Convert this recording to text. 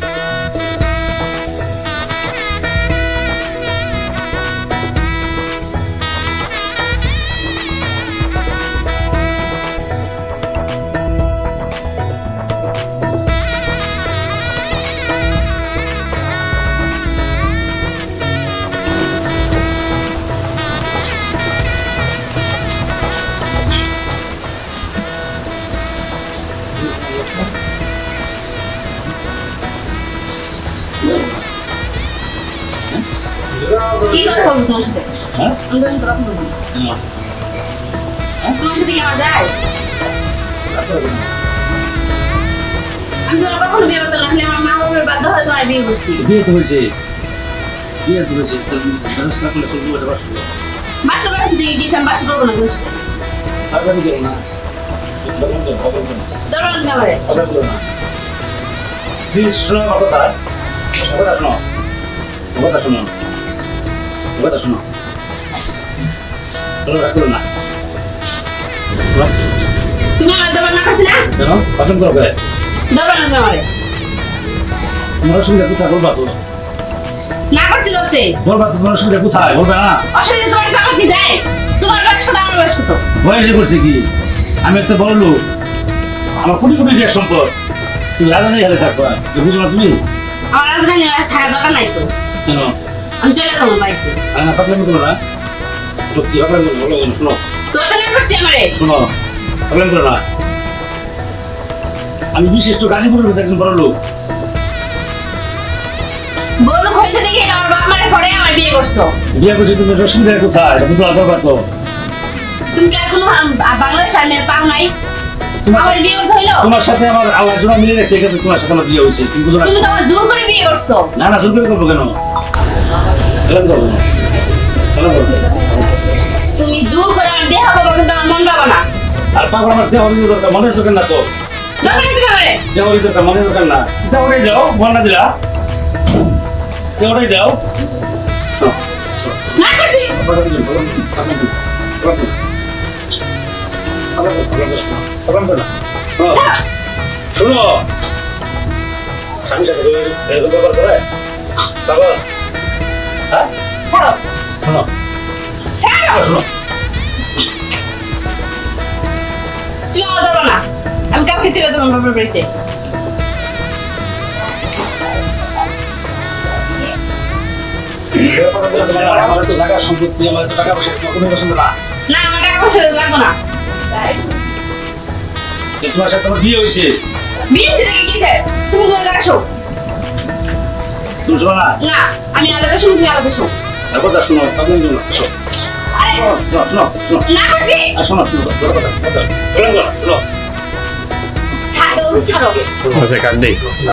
Bye. কি কথা বলব তোমার সাথে? হ্যাঁ? তোমার সাথে কথা বলব। তোমার সাথে কি আমার যায়? আমি তোমার কখনো বিয়ে করতাম না। আমার মা বাবার বাধ্য হয়ে তোমার বিয়ে করছি। বিয়ে তো হয়েছে বিয়ে তো হয়েছে তো না করলে চলবে এটা বাস বাসা বাসা দিয়ে গিয়েছি আমি বাসা করব না তোমার সাথে। আর বাড়ি যাও না। করো, খবর করো। ধরো না। প্লিজ শোনো কথা। কথাটা শোনো। কথা শোনো। কথা শোনো। কোনো রাগ করো না। তুমি আমার দরবার না করছি না কেন পছন্দ করো। কে? দরবার না তুমি তোমার অসুবিধা কোথায় বলবা তো? না করছি করতে। বলবা তোমার অসুবিধা কোথায়? বলবে না। অসুবিধা তোমার সাথে আমার কি যায়? তোমার বয়স কত আমার বয়স কত? বয়সে করছে কি? আমি একটা বড় লোক। আমার কোটি কোটি টাকার সম্পদ। তুমি রাজধানী হাতে থাকবা। বুঝো না তুমি? আমার রাজধানী থাকা দরকার নাই তো। কেন? আমি চলে যাব বাড়িতে পাগলামি করো না। তো কি পাগলামি করো? করো, শোনো। তোর তো না করছি আমারে? শোনো পাগলামি করো না। আমি বিশিষ্ট গাজীপুরের মধ্যে একজন বড় লোক। বলুক হয়েছে দেখে আমার বাপ মারে পরে আমার বিয়ে করছ। বিয়ে করছি তুমি অসুবিধা কোথায়? এটা বুঝতে পারবা তো তুমি কি এখনও বাংলাদেশ আমি পাও নাই? আমার বিয়ে করতে হইল? তোমার সাথে আমার আলোচনা মিলে গেছে এক্ষেত্রে তোমার সাথে আমার বিয়ে হয়েছে। তুমি বুঝো না। তুমি তো আমার জোর করে বিয়ে করছ। না না জোর করে করব কেন? তুমি জোর করে আমার দেহ পাবো কিন্তু আমার মন পাবো না। আর পাগল আমার দেহ হরির দরকার মনের দরকার না তো। দেহ হরির দরকার মনের দরকার না। দেহটাই দাও মন না। দিলা দেহটাই দাও না। করছি শোনো স্বামী সাথে ব্যাপার করে তারপর ছাড়ো তুমি আমার ধরো না। আমি কালকে চলে যাব বাবার বাড়িতে। আমার তো জায়গা সম্পত্তি আমার তো টাকা পয়সা তোমার কোনো পছন্দ না না আমার টাকা পয়সা লাগবো না। তোমার সাথে আমার বিয়ে হয়েছে বিয়ে ছেলে কি কিছে তুমি তোমার জায়গা শো। তুমি শোনো না। আমি আলাদা শুনি তুমি আলাদা শো। আর কথা শোনো শোনো শোনো শোনো না করছি.